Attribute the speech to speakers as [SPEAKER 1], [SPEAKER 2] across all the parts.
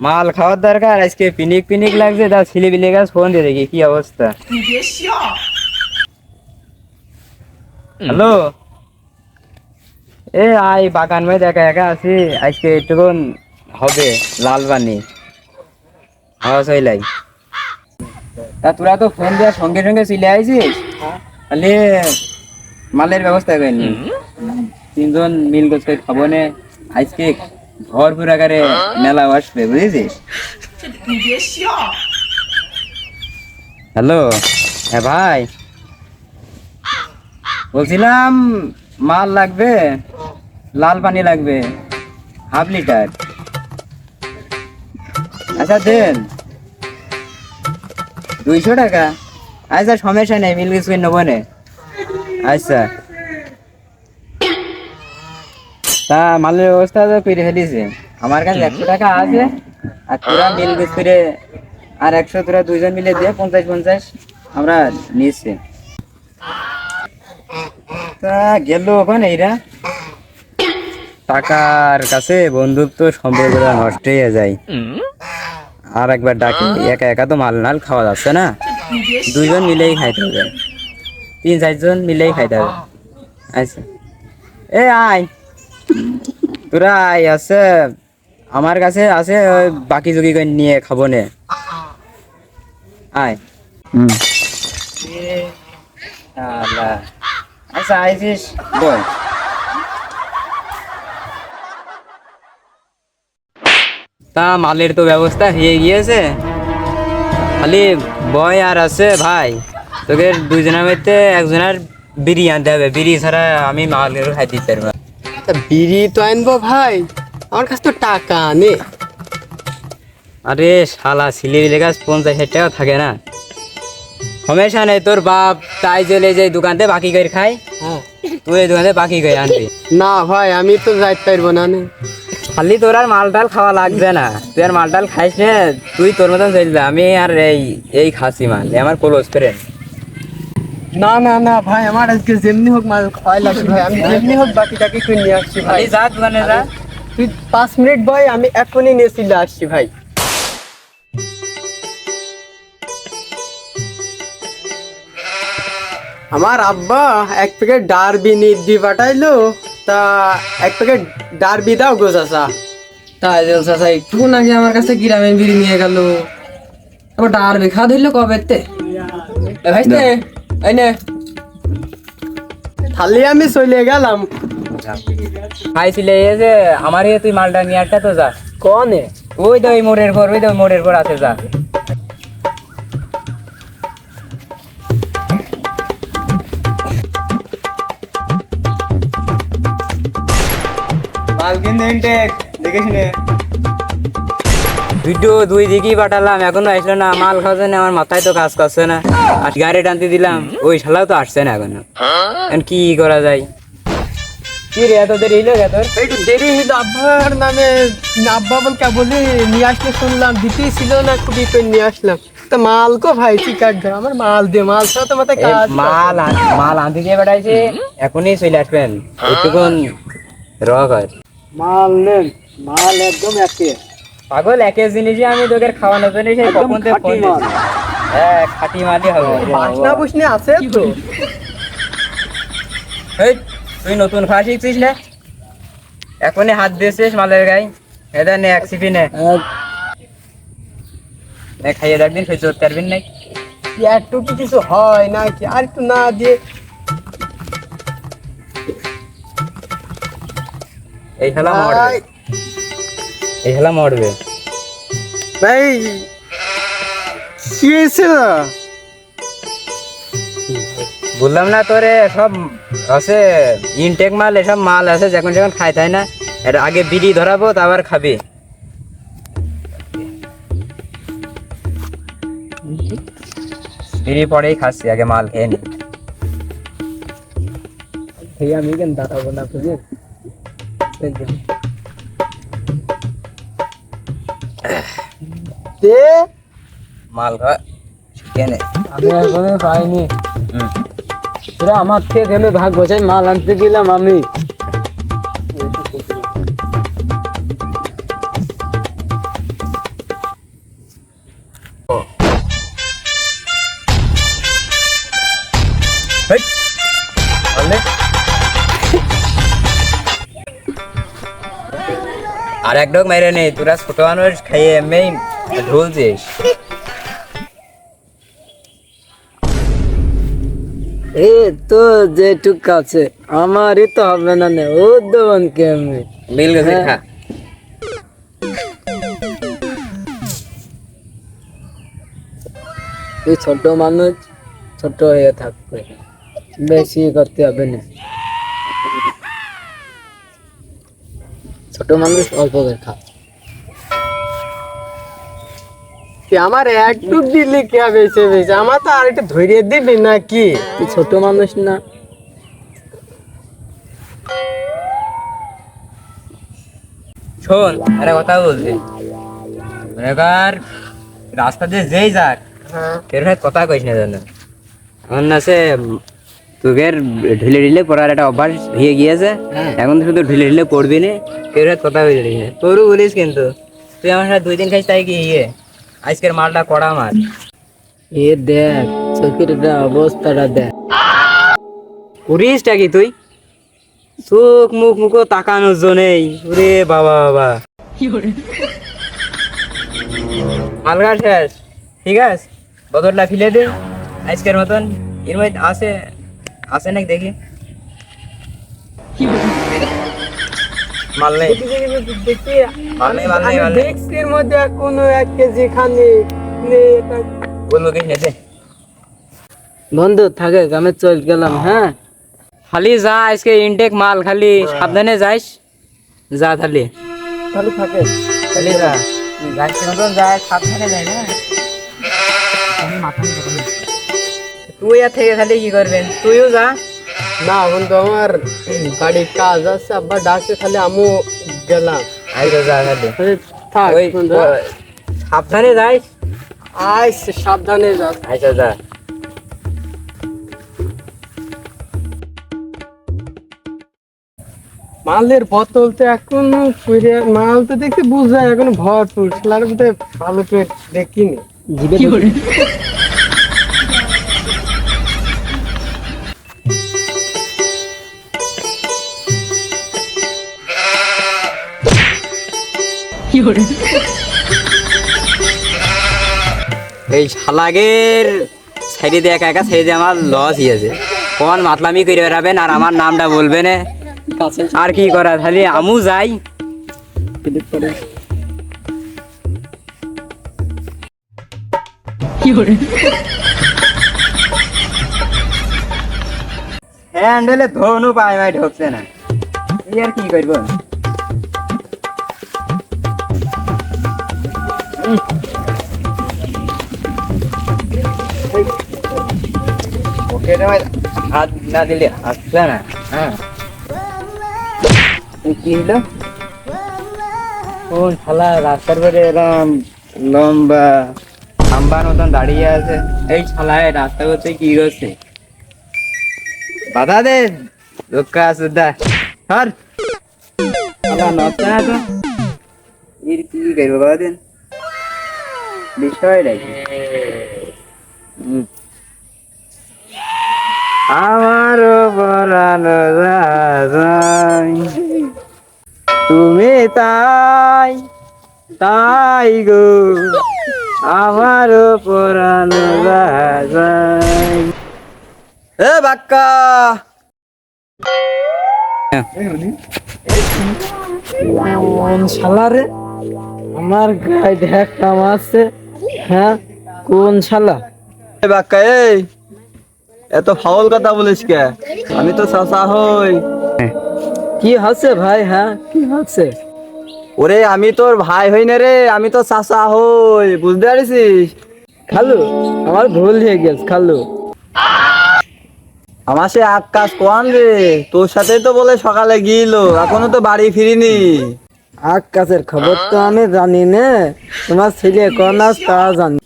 [SPEAKER 1] মাল খাওয়ার দরকার আজকে পিনিক পিনিক লাগছে তা ছিলি বিলি গাছ ফোন দিয়ে দেখি কি অবস্থা? হ্যালো? এ আই বাগান ভাই একা একা আছি আজকে একটুকুন হবে লাল বানি হাওয়া চইলাই তা তোরা তো ফোন দেওয়ার সঙ্গে সঙ্গে চলে আইছিস? তাহলে মালের ব্যবস্থা করিনি। তিনজন মিল গোছ করে খাব নে আজকে ভরপুর আকারে মেলা আসবে বুঝেছিস? হ্যালো হ্যাঁ ভাই। বলছিলাম, মাল লাগবে, লাল পানি লাগবে, হাফ লিটার। আচ্ছা দেন। দুইশো টাকা। আচ্ছা সমস্যা নেই মিল বিস্কুট নেব নে। আচ্ছা। তা মালের ব্যবস্থা তো করে ফেলিছে। আমার কাছে একশো টাকা আছে, আর তোরা মিল বিস্কুটে আর একশো তোরা দুইজন মিলে দিয়ে পঞ্চাশ পঞ্চাশ আমরা নিচ্ছি তা গেল ওখানে এরা টাকার কাছে বন্ধুত্ব সম্পর্কটা নষ্ট হয়ে যায়। আর একবার ডাকি, একা একা তো মাল নাল খাওয়া যাচ্ছে না। দুইজন মিলেই খাইতে হবে। তিন চারজন মিলেই খাইতে হবে। আচ্ছা। এ আয়। তোরা আছে আমার কাছে আছে ওই বাকি জুগি করে নিয়ে খাব নে আয়। হুম। আচ্ছা আইছিস? বল। তা মালের তো ব্যবস্থা হয়ে গিয়েছে। খালি বয় আর আছে ভাই। তোকে দুজনের মধ্যে একজনের আনতে হবে বিড়ি ছাড়া আমি মালের খাই দিতে পারব।
[SPEAKER 2] তা বিড়ি তো আনব ভাই। আমার কাছে তো টাকা নে।
[SPEAKER 1] আরে শালা লেগাছ পঞ্চাশ টাকা থাকে না। সমস্যা নেই তোর বাপ তাই চলে যে দোকানতে বাকি করে খাই
[SPEAKER 2] হ্যাঁ।
[SPEAKER 1] তুই এই দোকানে বাকি করে আনবি।
[SPEAKER 2] না ভাই আমি তো যাইতে পারব না নে।
[SPEAKER 1] খালি তোর আর মাল টাল খাওয়া লাগবে না। তুই আর মাল টাল খাইস না তুই তোর মতন চলবে। আমি আর এই এই খাসি মাল এ আমার ক্লোজ ফ্রেন্ড
[SPEAKER 2] না না না ভাই আমার আজকে যেমনি হোক মাল খাওয়াই লাগবে। ভাই আমি যেমনি হোক বাকি টাকি করে নিয়ে আসছি ভাই।
[SPEAKER 1] যা দোকানে যা।
[SPEAKER 2] তুই পাঁচ মিনিট ভাই আমি এখনই নিয়ে চলে আসছি ভাই। আমার আব্বা এক প্যাকেট ডারবি নির্দি পাঠাইলো। তা এক প্যাকেট ডারবি দাও গো চাচা।
[SPEAKER 3] তাই জল চাচা একটু নাকি আমার কাছে গ্রামে বিড়ি নিয়ে গেল। আবার ডার বেখা ধরলো কবে তে? ভাই এই নে
[SPEAKER 2] খালি আমি চলে গেলাম।
[SPEAKER 1] খাইছিলে এই যে আমার তুই মালটা নিয়ে আসটা তো যা।
[SPEAKER 2] কনে?
[SPEAKER 1] ওই তো ওই মোড়ের পর ওই তো ওই মোড়ের পর আছে যা।
[SPEAKER 2] মাল কিন্তু দেখে শুনে
[SPEAKER 1] ভিডিও দুই দিকেই পাঠালাম এখনও আসলো না মাল খাচ্ছে না আমার মাথায় তো কাজ করছে না। আর গাড়ি টানতে দিলাম ওই শালাও তো আসছে না এখনও। এখন কি করা যায়? কি রে এত দেরি হইল কে তোর?
[SPEAKER 2] একটু দেরি হইল আব্বার নামে আব্বা বলকে বলি নিয়ে আসলে শুনলাম দিতেই ছিল না খুবই করে নিয়ে আসলাম। তো মাল কো ভাই আমার মাল দে মাল ছাড়া তো মাথায় কাজ
[SPEAKER 1] মাল আন- মাল আনতে দিয়ে বেড়াইছে এখনই চলে আসবেন। একটুকুন র কর
[SPEAKER 2] মাল নেন মাল একদম একে।
[SPEAKER 1] পাগল একের জিনিসই আমি তোকে খাওয়ানোর জন্য সেই কখন থেকে ফোন হ্যাঁ খাটি মালই হবে।
[SPEAKER 2] বাসনা বুসনি আছে তো।
[SPEAKER 1] এই, তুই নতুন খাওয়া শিখছিস না? এখনই হাত দিয়েছিস মালের গায়ে এটা নে এক সিপি নে। নে খাইয়ে দেখদিন সহ্য করতে পারবিন নাই
[SPEAKER 2] একটু কি কিছু হয় নাকি? আর একটু না দিয়ে।
[SPEAKER 1] এই খেলা
[SPEAKER 2] ভাই,
[SPEAKER 1] এই খেলা মরবে।
[SPEAKER 2] ভাই কি হয়েছে
[SPEAKER 1] বললাম না তোরে সব আছে ইনটেক মাল এসব মাল আছে যখন যখন খাই তাই না? এটা আগে বিড়ি ধরাবো তারপর খাবি। বিড়ি পরেই খাচ্ছি আগে মাল খেয়ে নি।
[SPEAKER 2] আমি কেন দাঁড়াবো না বুঝে দে।
[SPEAKER 1] মাল খা
[SPEAKER 2] আমি এখনও পাইনি আমার থেকে ভাগ বসাই মাল আনতে গেলাম আমি।
[SPEAKER 1] আর এক ডোক মেরে নেই তোরা ছোট মানুষ খাইয়ে এমনি ঢুলছিস
[SPEAKER 2] এ তো যেটুক আছে আমারই তো হবে না নে ও দেবেন কেমনি
[SPEAKER 1] বিল গেছে খা।
[SPEAKER 2] তুই ছোট মানুষ ছোট হয়ে থাকবে। বেশি করতে হবে না। ছোট মানুষ অল্প করে খা আমার একটু দিলি কে বেশি বেশি? আমার তো আর একটু ধরিয়ে দিবি নাকি? তুই ছোট মানুষ না।
[SPEAKER 1] শোন একটা কথা বলছি। কর রাস্তা দিয়ে যেই যাক
[SPEAKER 2] হ্যাঁ।
[SPEAKER 1] কেউ কথা কইস না জানো এখন আছে তোকে ঢিলে ঢিলে পড়ার একটা অভ্যাস হয়ে গিয়েছে।
[SPEAKER 2] হ্যাঁ।
[SPEAKER 1] এখন শুধু ঢিলে ঢিলে পড়বি না কেউ কথা কইস না। তোরও বলিস কিন্তু। তুই আমার সাথে দুই দিন খাইস তাই কি? ইয়ে আজকের মালটা কড়া মার
[SPEAKER 2] এ দেখ চোখের অবস্থাটা দেখ।
[SPEAKER 1] করিসটা কি তুই? চোখ মুখ মুখো তাকানোর জন্যই ওরে বাবা বাবা। মালগা শেষ। ঠিক আছে বদলটা ফিলে দে। আজকের মতন এর মধ্যে আছে। আছে নাকি দেখি? মাল নেই। মাল নেই মাল নেই মাল নেই।
[SPEAKER 2] মধ্যে কোনো এক কেজি খানি
[SPEAKER 1] বলব কি হেঁটে
[SPEAKER 2] বন্ধু থাকে আমি চল গেলাম হ্যাঁ?
[SPEAKER 1] খালি যা আজকে ইনটেক মাল খালি সাবধানে যাইস। যা খালি
[SPEAKER 2] তাহলে থাকে।
[SPEAKER 1] খালি যা। যায় সাবধানে যাই না তুই আর থেকে খালি কি করবেন তুইও যা।
[SPEAKER 2] না বন্ধু আমার বাড়ির কাজ আছে আব্বা ডাকছে তাহলে আমিও গেলাম।
[SPEAKER 1] আইসো যা খালি।
[SPEAKER 2] থাক
[SPEAKER 1] ওই
[SPEAKER 2] বন্ধু।
[SPEAKER 1] সাবধানে যাইস
[SPEAKER 2] আইস সাবধানে যা।
[SPEAKER 1] আইসো যা।
[SPEAKER 2] মালের বোতল তো এখন মাল তো দেখতে বুঝা এখন ভরপুর সেলার মধ্যে ভালো করে দেখিনি।
[SPEAKER 1] এই শালাগের সাইডে দিয়ে একা একা সাইডে আমার লস কোন মাতলামি করে বেড়াবেন আর আমার নামটা বলবেন আর কি করা খালি আমু যাই। হ্যান্ডেলে ধনু পায় মাই ঢুকছে না। আর কি করব? ওকে হাত না দিলে আসছে না হ্যাঁ এই কি হলো কোন শালা রাস্তার পরে এরম লম্বা খাম্বার মতন দাঁড়িয়ে আছে এই শালায় রাস্তা করতে কি করছে বাধা দে দুঃখ সুদ্ধা সর শালা নড়ছে না তো এর কি করব কদিন বিষয় নাকি? হুম আমার পরানো যায় তুমি তাই তাই গো। আমার পরানো যায় এ বাক্কা।
[SPEAKER 2] আমার গায়ে দেখ কাম আছে হ্যাঁ কোন শালা?
[SPEAKER 4] এ বাক্কা এই। এত ফাউল কথা বলিস কে? আমি তো চাচা হই।
[SPEAKER 2] কি আছে ভাই হ্যাঁ? কি আছে
[SPEAKER 4] ওরে আমি তোর ভাই হই না রে আমি তো চাচা হই। বুঝতে পারছিস
[SPEAKER 2] খালু আমার ভুল হয়ে গেছে খালু।
[SPEAKER 4] আমার সে আকাশ কোয়ান রে তোর সাথে তো বলে সকালে গিয়েছিল এখনও তো বাড়ি ফিরিনি।
[SPEAKER 2] আকাশের খবর তো আমি জানি না। তোমার ছেলে কোন তা জানি।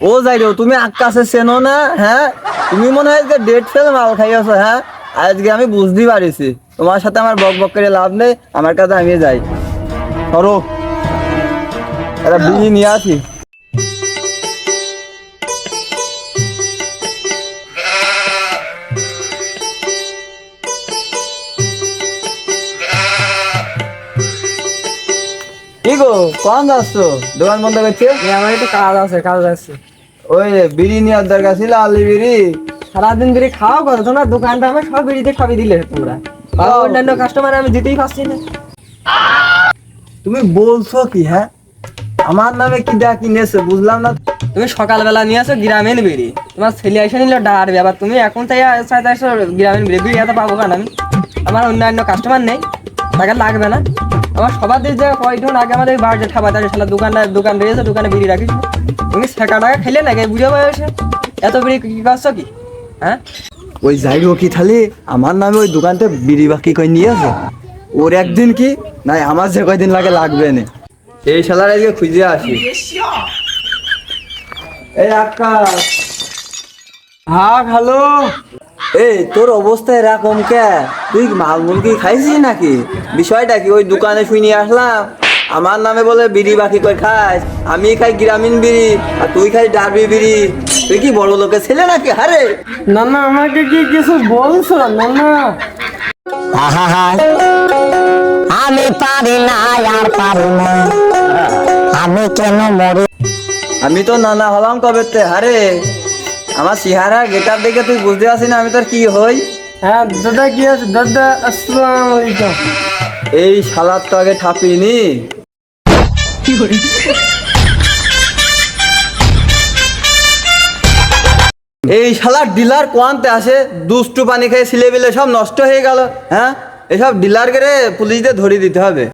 [SPEAKER 4] ও যাই তুমি আকাশে চেনো না হ্যাঁ? তুমি মনে হয় যে ডেট ফেল মাল খাইয়াছো হ্যাঁ? আজকে আমি বুঝতে পারিছি। তোমার সাথে আমার বক বক করে লাভ নেই, আমার কাছে আমি যাই। সরো একটা বিড়ি নিয়ে আসি। কোন যাচ্ছ? দোকান বন্ধ করছে?
[SPEAKER 3] আমার একটু কাজ আছে কাজ আছে।
[SPEAKER 4] ওই বিড়ি নেওয়ার দরকার ছিল আলি বিড়ি।
[SPEAKER 3] সারাদিন বিড়ি খাওয়া করো তোমরা দোকানটা আমার সব বিড়িতে সবই দিলে তোমরা। অন্যান্য কাস্টমার আমি দিতেই পারছি না।
[SPEAKER 4] তুমি বলছো কি হ্যাঁ? আমার নামে কি ডা কিনেছে বুঝলাম না।
[SPEAKER 3] তুমি সকালবেলা নিয়ে আসো গ্রামীণ বিড়ি। তোমার ছেলে এসে নিল ডারবে আবার তুমি এখন তাই চাইতে আসো গ্রামীণ বিড়ি। বিড়ি এত পাবো কেন আমি? আমার অন্যান্য কাস্টমার নেই টাকা লাগবে না। আমার সবার দেশ জায়গায় কয়েকজন আগে আমাদের বাড়িতে ঠাবা থাকে সালা দোকানটা দোকান রয়েছে দোকানে বিড়ি রাখিস তুমি শেখা টাকা খেলে না নাকি? বুঝে বয়সে এত বিড়ি কি করছ কি? হ্যাঁ?
[SPEAKER 4] ওই যাই হোক কি তাহলে আমার নামে ওই দোকানটা বিড়ি বাকি কই নিয়ে আছে ওর একদিন কি? নাই আমার যে কয়দিন লাগে লাগবে না। এই শালার আজকে খুঁজে আসি। এই আকাশ।
[SPEAKER 2] হ্যাঁ হ্যালো
[SPEAKER 4] এই তোর অবস্থা এরকম কে? তুই মাল মুরগি খাইছিস নাকি? বিষয়টা কি ওই দোকানে শুনে আসলাম। আমার নামে বলে বিড়ি বাকি কই খাস? আমি খাই গ্রামীণ বিড়ি আর তুই খাই ডারবি বিড়ি। তুই কি বড় লোকের ছেলে নাকি? হারে
[SPEAKER 2] না না আমাকে কি কিছু বলছো না না
[SPEAKER 5] আমি পারি না আর পারি না। আমি কেন মরি?
[SPEAKER 4] আমি তো নানা হলাম কবে তে? হারে আমার চেহারা গেটার দেখে তুই বুঝতে পারছিস না আমি তোর কি হই?
[SPEAKER 2] হ্যাঁ দাদা কি আছে? দাদা আসসালাম আলাইকুম।
[SPEAKER 4] এই শালার তো আগে ঠাপিনি। কি করি এই শালার ডিলার কোয়ান্তে আসে দুষ্টু পানি খেয়ে ছিলে বিলে সব নষ্ট হয়ে গেল হ্যাঁ? এসব ডিলার করে পুলিশদের ধরিয়ে দিতে হবে।